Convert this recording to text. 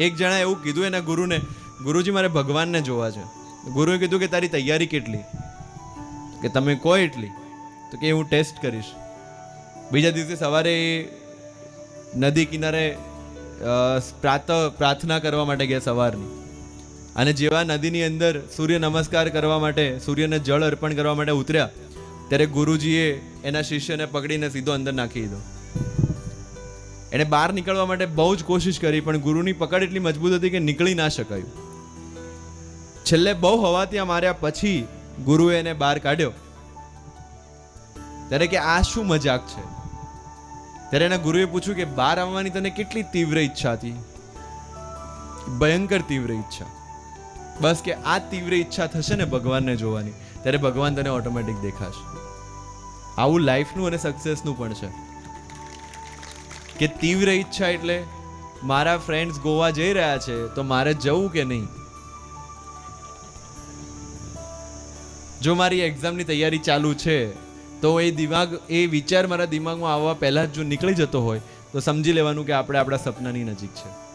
એક જણા એવું કીધું એના ગુરુને, ગુરુજી, મારે ભગવાનને જોવા છે. ગુરુએ કીધું કે, તારી તૈયારી કેટલી? કે, તમે કહો એટલી? તો કે, હું ટેસ્ટ કરીશ. બીજા દિવસે સવારે નદી કિનારે પ્રાત, પ્રાર્થના કરવા માટે ગયા સવારની. અને જેવા નદીની અંદર સૂર્ય નમસ્કાર કરવા માટે, સૂર્યને જળ અર્પણ કરવા માટે ઉતર્યા, ત્યારે ગુરુજીએ એના શિષ્યને પકડીને સીધો અંદર નાખી દીધો. એણે બહાર નીકળવા માટે બહુ જ કોશિશ કરી, પણ ગુરુની પકડ એટલી મજબૂત હતી કે નીકળી ના શકાયું. છેલ્લે બહુ હવા ત્યાં માર્યા પછી ગુરુએ એને બહાર કાઢ્યો. ત્યારે કે આ શું મજાક છે? ત્યારે એના ગુરુએ પૂછ્યું કે બહાર આવવાની તને કેટલી તીવ્ર ઈચ્છા હતી? ભયંકર તીવ્ર ઈચ્છા. બસ કે આ તીવ્ર ઈચ્છા થશે ને ભગવાનને જોવાની, ત્યારે ભગવાન તને ઓટોમેટિક દેખાશે. આવું લાઈફનું અને સક્સેસનું પણ છે. કે તીવ્ર ઈચ્છા એટલે મારા ફ્રેન્ડ્સ ગોવા જઈ રહ્યા છે, તો મારે જવું કે નહીં? જો મારી એક્ઝામની તૈયારી ચાલુ છે, તો એ દિમાગ, એ વિચાર મારા દિમાગમાં આવવા પહેલાં જ જો નીકળી જતો હોય, તો સમજી લેવાનું કે આપણે આપણા સપનાની નજીક છે.